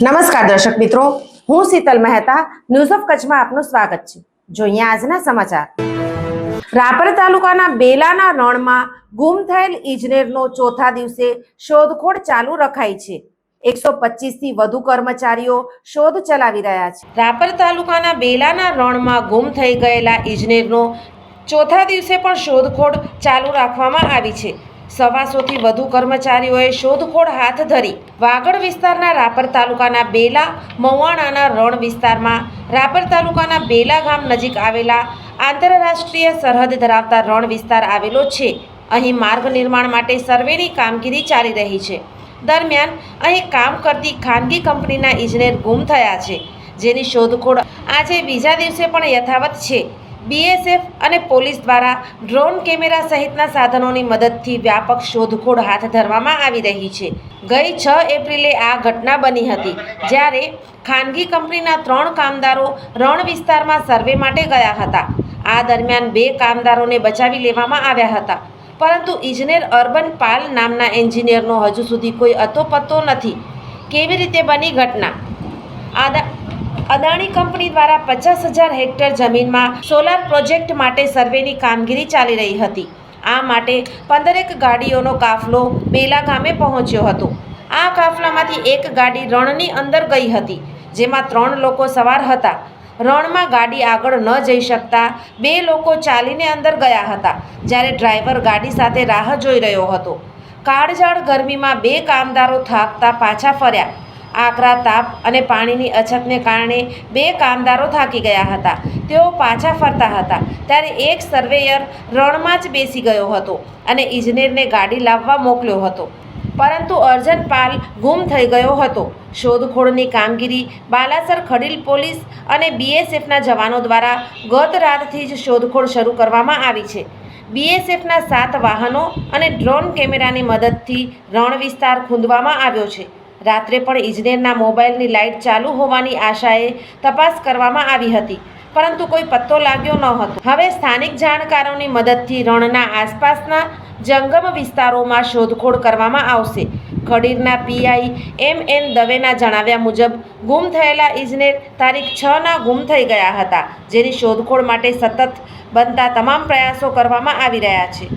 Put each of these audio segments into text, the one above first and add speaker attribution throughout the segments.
Speaker 1: નમસ્કાર દર્શક મિત્રો, હું શીતલ મહેતા ન્યૂઝ ઓફ કચ્છમાં આપનું સ્વાગત છે. જોઈએ આજના સમાચાર. રાપર તાલુકાના બેલાના રણમાં ગુમ થયેલ ઇજનેરનો ચોથા દિવસે શોધખોળ ચાલુ રખાઈ છે. એકસો થી વધુ કર્મચારીઓ શોધ ચલાવી રહ્યા છે. રાપર તાલુકાના બેલાના રણમાં ગુમ થઈ ગયેલા ઇજનેરનો ચોથા દિવસે પણ શોધખોળ ચાલુ રાખવામાં આવી છે. સવાસોથી વધુ કર્મચારીઓએ શોધખોળ હાથ ધરી. વાગડ વિસ્તારના રાપર તાલુકાના બેલા મવાણાના રણ વિસ્તારમાં રાપર તાલુકાના બેલા ગામ નજીક આવેલા આંતરરાષ્ટ્રીય સરહદ ધરાવતા રણ વિસ્તાર આવેલો છે. અહીં માર્ગ નિર્માણ માટે સર્વેની કામગીરી ચાલી રહી છે. દરમિયાન અહીં કામ કરતી ખાનગી કંપનીના ઇજનેર ગુમ થયા છે, જેની શોધખોળ આજે બીજા દિવસે પણ યથાવત છે. બીએસએફ અને પોલીસ દ્વારા ડ્રોન કેમેરા સહિતના સાધનોની મદદથી વ્યાપક શોધખોળ હાથ ધરવામાં આવી રહી છે. ગઈ છ એપ્રિલે આ ઘટના બની હતી, જ્યારે ખાનગી કંપનીના ત્રણ કામદારો રણ વિસ્તારમાં સર્વે માટે ગયા હતા. આ દરમિયાન બે કામદારોને બચાવી લેવામાં આવ્યા હતા. પરંતુ ઇજનેર અર્બન પાલ નામના એન્જિનિયરનો હજુ સુધી કોઈ અતોપત્તો નથી. કેવી રીતે બની ઘટના? આદા અદાણી કંપની દ્વારા પચાસ હજાર હેક્ટર જમીનમાં સોલાર પ્રોજેક્ટ માટે સર્વેની કામગીરી ચાલી રહી હતી. આ માટે પંદરેક ગાડીઓનો કાફલો બેલા ગામે પહોંચ્યો હતો. આ કાફલામાંથી એક ગાડી રણની અંદર ગઈ હતી, જેમાં ત્રણ લોકો સવાર હતા. રણમાં ગાડી આગળ ન જઈ શકતા બે લોકો ચાલીને અંદર ગયા હતા, જ્યારે ડ્રાઈવર ગાડી સાથે રાહ જોઈ રહ્યો હતો. કાળઝાળ ગરમીમાં બે કામદારો થાકતા પાછા ફર્યા. આકરા તાપ અને પાણીની અછતને કારણે બે કામદારો થાકી ગયા હતા. તેઓ પાછા ફરતા હતા. ત્યારે એક સર્વેયર રણમાં જ બેસી ગયો હતો અને ઇજનેરને ગાડી લાવવા મોકલ્યો હતો. પરંતુ અર્જન પાલ ગુમ થઈ ગયો હતો. શોધખોળની કામગીરી બાલાસર ખડીલ પોલીસ અને બીએસએફના જવાનો દ્વારા ગત રાતથી જ શોધખોળ શરૂ કરવામાં આવી છે. બીએસએફના સાત વાહનો અને ડ્રોન કેમેરાની મદદથી રણ વિસ્તાર ખૂંદવામાં આવ્યો છે. રાત્રે પણ ઇજનેરના મોબાઈલની લાઇટ ચાલુ હોવાની આશાએ તપાસ કરવામાં આવી હતી, પરંતુ કોઈ પત્તો લાગ્યો ન હતો. હવે સ્થાનિક જાણકારોની મદદથી રણના આસપાસના જંગમ વિસ્તારોમાં શોધખોળ કરવામાં આવશે. ખડીરના પીઆઈ એમ એન દવેના જણાવ્યા મુજબ, ગુમ થયેલા ઇજનેર તારીખ છના ગુમ થઈ ગયા હતા, જેની શોધખોળ માટે સતત બનતા તમામ પ્રયાસો કરવામાં આવી રહ્યા છે.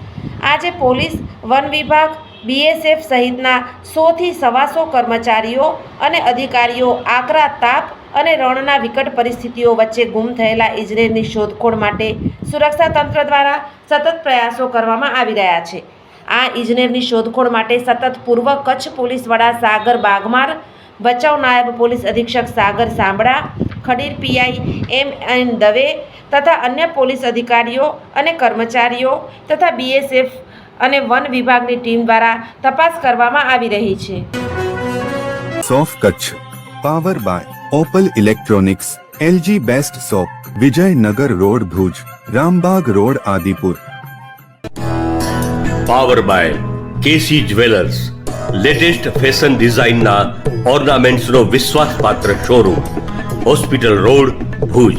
Speaker 1: આજે પોલીસ વન વિભાગ બીએસએફ સહિતના સોથી સવાસો કર્મચારીઓ અને અધિકારીઓ આકરા તાપ અને રણના વિકટ પરિસ્થિતિઓ વચ્ચે ગુમ થયેલા ઇજનેરની શોધખોળ માટે સુરક્ષા તંત્ર દ્વારા સતત પ્રયાસો કરવામાં આવી રહ્યા છે. આ ઇજનેરની શોધખોળ માટે સતત પૂર્વ કચ્છ પોલીસ વડા સાગર બાગમાર બચાવ નાયબ પોલીસ અધિક્ષક Sagar Sambhda, Khadir PI M N Dave તથા અન્ય પોલીસ અધિકારીઓ અને કર્મચારીઓ તથા બીએસએફ અને વન વિભાગની ટીમ દ્વારા તપાસ કરવામાં આવી રહી છે.
Speaker 2: સોફ Kutch power by Opal electronics LG best shop Vijaynagar road Bhuj Rambag road Adipur.
Speaker 3: Power by KC jewellers latest fashion ડિઝાઇનના ઓર્નામેન્ટ્સનો વિશ્વાસપાત્ર શોરૂમ હોસ્પિટલ રોડ ભુજ.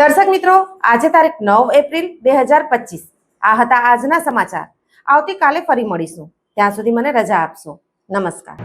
Speaker 1: દર્શક મિત્રો, આજે તારીખ નવ એપ્રિલ બે હજાર પચીસ. આ હતા આજના સમાચાર. આવતીકાલે ફરી મળીશું. ત્યાં સુધી મને રજા આપશો. નમસ્કાર.